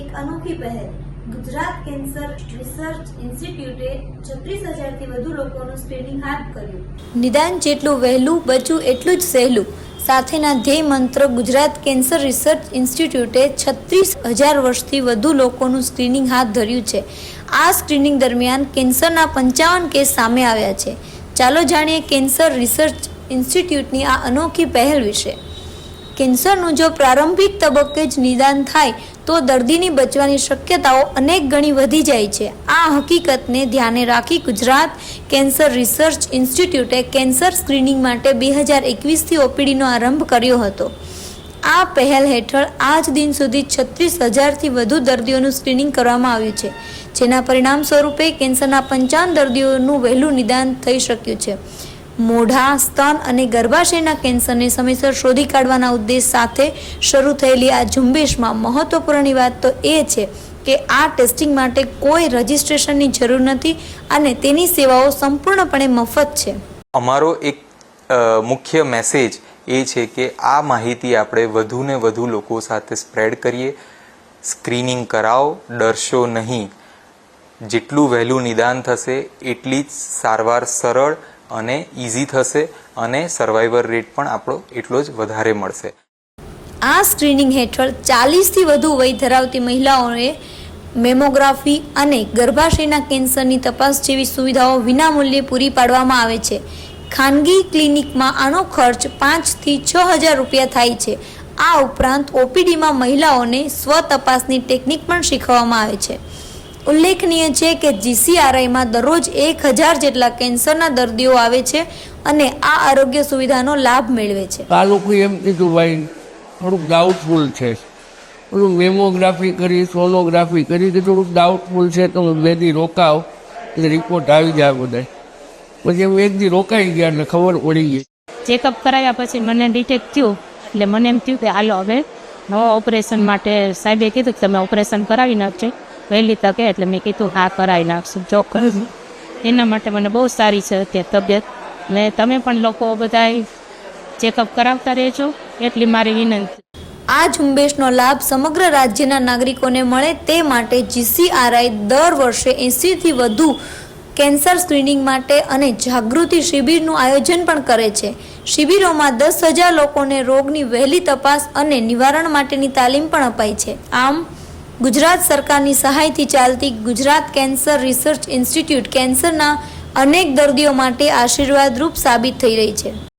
એક અનોખી પહેલ. ગુજરાત કેન્સર રિસર્ચ ઇન્સ્ટિટ્યૂટે છત્રીસ હજારથી વધુ લોકોનું સ્ક્રીનિંગ હાથ કર્યું નિદાન જેટલું વહેલું બચવું એટલું જ સહેલું. સાથેના ધ્યેય મંત્ર ગુજરાત કેન્સર રિસર્ચ ઇન્સ્ટિટ્યૂટે છત્રીસ હજાર વર્ષથી વધુ લોકોનું સ્ક્રીનિંગ હાથ ધર્યું છે. આ સ્ક્રીનિંગ દરમિયાન કેન્સરના પંચાવન કેસ સામે આવ્યા છે. ચાલો જાણીએ કેન્સર રિસર્ચ ઇન્સ્ટિટ્યૂટની આ અનોખી પહેલ વિશે. કેન્સરનું જો પ્રારંભિક તબક્કે જ નિદાન થાય તો દર્દીની બચવાની શક્યતાઓ અનેક ગણી વધી જાય છે. આ હકીકતને ધ્યાને રાખી ગુજરાત કેન્સર રિસર્ચ ઇન્સ્ટિટ્યૂટે કેન્સર સ્ક્રીનિંગ માટે બે હજાર એકવીસથી ઓપીડીનો આરંભ કર્યો હતો. આ પહેલ હેઠળ આજ દિન સુધી છત્રીસ હજારથી વધુ દર્દીઓનું સ્ક્રીનિંગ કરવામાં આવ્યું છે, જેના પરિણામ સ્વરૂપે કેન્સરના પંચાવન દર્દીઓનું વહેલું નિદાન થઈ શક્યું છે. મોઢા, સ્તન અને ગર્ભાશયના કેન્સરને સમયસર શોધી કાઢવાના ઉદ્દેશ સાથે શરૂ થયેલી આ ઝુંબેશમાં મહત્વપૂર્ણની વાત તો એ છે કે આ ટેસ્ટિંગ માટે કોઈ રજિસ્ટ્રેશનની જરૂર નથી અને તેની સેવાઓ સંપૂર્ણપણે મફત છે. અમારો એક મુખ્ય મેસેજ એ છે કે આ માહિતી આપણે વધુને વધુ લોકો સાથે સ્પ્રેડ કરીએ. સ્ક્રીનિંગ કરાવો, ડરશો નહીં. જેટલું વહેલું નિદાન થશે, એટલી જ સારવાર સરળ અને ઇઝી થશે અને સર્વાઈવર રેટ પણ આપણો એટલો જ વધારે મળશે. આ સ્ક્રીનિંગ હેઠળ ચાલીસથી વધુ વય ધરાવતી મહિલાઓએ મેમોગ્રાફી અને ગર્ભાશયના કેન્સરની તપાસ જેવી સુવિધાઓ વિનામૂલ્યે પૂરી પાડવામાં આવે છે. ખાનગી ક્લિનિકમાં આનો ખર્ચ પાંચથી છ હજાર રૂપિયા થાય છે. આ ઉપરાંત ઓપીડીમાં મહિલાઓને સ્વ તપાસની ટેકનિક પણ શીખવવામાં આવે છે. ઉલ્લેખનીય છે કે જીસીઆરઆઈમાં દરરોજ એક હજાર જેટલા કેન્સરના દર્દીઓ આવે છે અને આ આરોગ્ય સુવિધાનો લાભ મેળવે છે. આ લોકો એમ કીધું ભાઈ થોડુંક ડાઉટફુલ છે. થોડુંક મેમોગ્રાફી કરી સોનોગ્રાફી કરી કે થોડુંક ડાઉટફુલ છે તમે બે દી રોકાવ એટલે રિપોર્ટ આવી જાય બધા પછી હું એક દી રોકાઈ ગયા એટલે ખબર પડી ગઈ. ચેકઅપ કરાવ્યા પછી મને ડિટેક્ટ થયું એટલે મને એમ થયું કે હાલો હવે નવા ઓપરેશન માટે સાહેબે કીધું કે તમે ઓપરેશન કરાવી નાખજો. વહેલી તકે એટલે મેં કીધું હા કરાવી નાખશું ચોક્કસ. એના માટે મને બહુ સારી છે અત્યારે તબિયત. ને તમે પણ લોકો બધા ચેકઅપ કરાવતા રહેજો એટલી મારી વિનંતી. આ ઝુંબેશનો લાભ સમગ્ર રાજ્યના નાગરિકોને મળે તે માટે જીસીઆરઆઈ દર વર્ષે એંસીથી વધુ કેન્સર સ્ક્રીનિંગ માટે અને જાગૃતિ શિબિરનું આયોજન પણ કરે છે. શિબિરોમાં દસ હજાર લોકોને રોગની વહેલી તપાસ અને નિવારણ માટેની તાલીમ પણ અપાય છે. આમ ગુજરાત સરકારની સહાયથી ચાલતી ગુજરાત કેન્સર રિસર્ચ ઇન્સ્ટિટ્યૂટ કેન્સરના અનેક દર્દીઓ માટે આશીર્વાદરૂપ સાબિત થઈ રહી છે.